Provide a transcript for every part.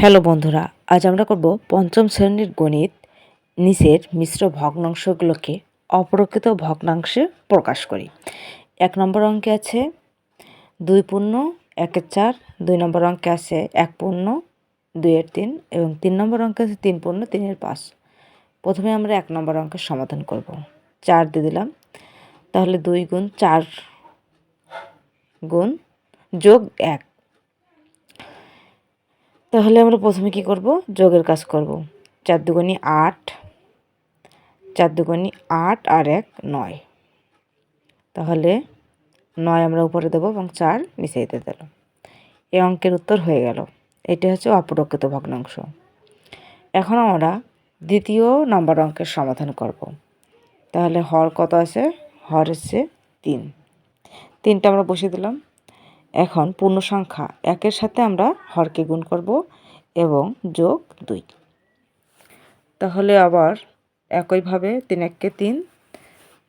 Hello বন্ধুরা, আজ আমরা করব পঞ্চম শ্রেণির গণিত নিচের মিশ্র ভগ্নাংশগুলোকে অপরকৃত ভগ্নাংশে প্রকাশ করি। এক নম্বর অঙ্কে আছে দুই পূর্ণ, একের চার, দুই নম্বর অঙ্কে আছে এক পূর্ণ, দুইয়ের তিন এবং তিন নম্বর অঙ্কে আছে তিন পূর্ণ, তিনের পাঁচ। প্রথমে আমরা এক নম্বর অঙ্কের সমাধান করব। চার দিয়ে দিলাম, তাহলে দুই গুণ চার গুণ যোগ এক। তাহলে আমরা প্রথমে কি করব? যোগের কাজ করব। চার দুগুনি আট, চার দুগুনি আট আর এক নয়। তাহলে নয় আমরা উপরে দেবো এবং চার নিচে দিতে দিল এই অঙ্কের উত্তর হয়ে গেল। এটা হচ্ছে অপরকৃত ভগ্নাংশ। এখন আমরা দ্বিতীয় নম্বর অঙ্কের সমাধান করব। তাহলে হর কত আছে? হর হচ্ছে তিন। তিনটা আমরা বসিয়ে দিলাম। এখন পূর্ণ সংখ্যা একের সাথে আমরা হরকে গুণ করব এবং যোগ দুই। তাহলে আবার একইভাবে তিন এককে তিন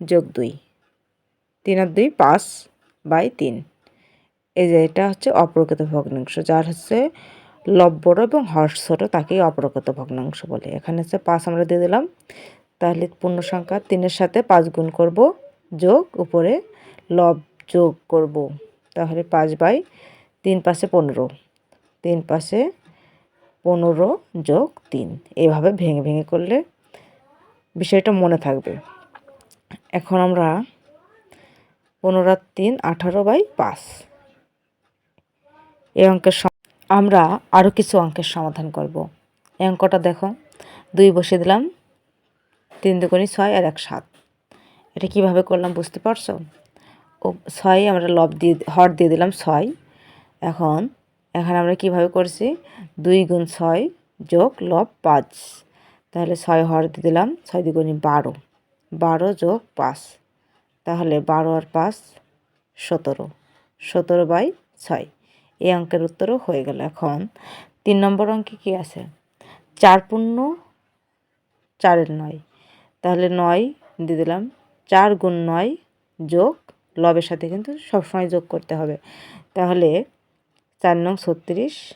যোগ দুই। তিন আর দুই পাঁচ বাই তিন। এই যে এটা হচ্ছে অপ্রকৃত ভগ্নাংশ, যার হচ্ছে লব্বর এবং হর্ষর, তাকেই অপ্রকৃত ভগ্নাংশ বলে। এখানে হচ্ছে পাঁচ আমরা দিয়ে দিলাম। তাহলে পূর্ণ সংখ্যা তিনের সাথে পাঁচ গুণ করব, যোগ উপরে লব যোগ করব। তাহলে পাঁচ বাই তিন পাশে পনেরো। তিন পাশে পনেরো যোগ তিন। এভাবে ভেঙে ভেঙে করলে বিষয়টা মনে থাকবে। এখন আমরা পনেরো তিন আঠারো বাই পাঁচ। এই অঙ্কের আমরা আরও কিছু অঙ্কের সমাধান করব। এই অঙ্কটা দেখো, দুই বসে দিলাম, তিন দুগুণি ছয় আর এক সাত। এটা কীভাবে করলাম বুঝতে পারছ? ছয় আমরা লব দিয়ে, হর দিয়ে দিলাম ছয়। এখন, এখানে আমরা কীভাবে করছি? দুই গুণ ছয় যোগ লব পাঁচ। তাহলে ছয় হর দিয়ে দিলাম, ছয় দ্বিগুণী বারো। বারো যোগ পাঁচ। তাহলে বারো আর পাঁচ, সতেরো। সতেরো বাই ছয়। এই অঙ্কের উত্তরও হয়ে গেল। এখন, তিন নম্বর অঙ্কে কী আছে? চার পূর্ণ চারের নয়। তাহলে নয় দিয়ে দিলাম, চার গুণ নয় যোগ লবের সাথে কিন্তু সবসময় যোগ করতে হবে। তাহলে চার নং ছত্রিশ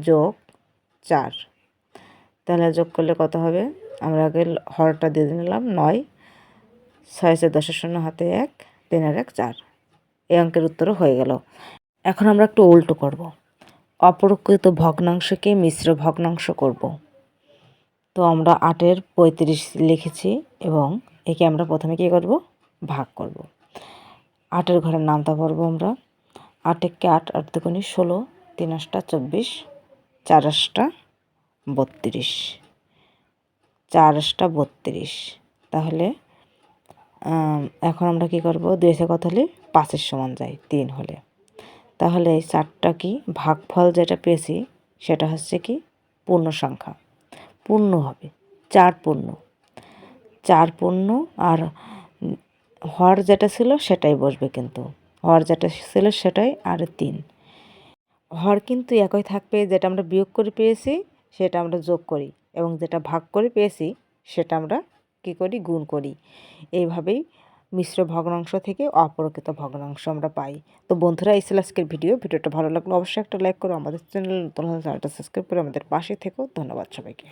যোগ চার। তাহলে যোগ করলে কত হবে? আমরা আগে হরটা দিয়ে নিলাম নয়। ছয় চার দশের শূন্য হাতে এক, তিন আর এক চার। এই অঙ্কের উত্তরও হয়ে গেল। এখন আমরা একটু উল্টো করব। অপরকৃত ভগ্নাংশকে মিশ্র ভগ্নাংশ করব। তো আমরা আটের পঁয়ত্রিশ লিখেছি এবং একে আমরা প্রথমে কী করব? ভাগ করব। আটের ঘরের নামটা পড়ব আমরা। আট একে আট আট দুগুণি ষোলো, তিন আটটা চব্বিশ, চার আটটা বত্রিশ। চার আটটা বত্রিশ। তাহলে এখন আমরা কি করব? দুই এসে কত হলে? পাঁচের সমান যায়, তিন হলে। তাহলে এই চারটা কি? ভাগফল যেটা পেয়েছি, সেটা হচ্ছে কি? পূর্ণ সংখ্যা। পূর্ণ হবে, চার পূর্ণ। চার পূর্ণ আর হর যেটা ছিল সেটাই বসবে কিন্তু। হর যেটা ছিল সেটাই আর তিন। হর কিন্তু একই থাকবে, যেটা আমরা বিয়োগ করে পেয়েছি সেটা আমরা যোগ করি এবং যেটা ভাগ করে পেয়েছি সেটা আমরা কী করি? গুণ করি। এইভাবেই মিশ্র ভগ্নাংশ থেকে অপরকৃত ভগ্নাংশ আমরা পাই। তো বন্ধুরা, এই ছিল আজকের ভিডিও। ভিডিওটা ভালো লাগল অবশ্যই একটা লাইক করো। আমাদের চ্যানেল নতুন চ্যানেলটা সাবস্ক্রাইব করে আমাদের পাশে থেকেও ধন্যবাদ সবাইকে।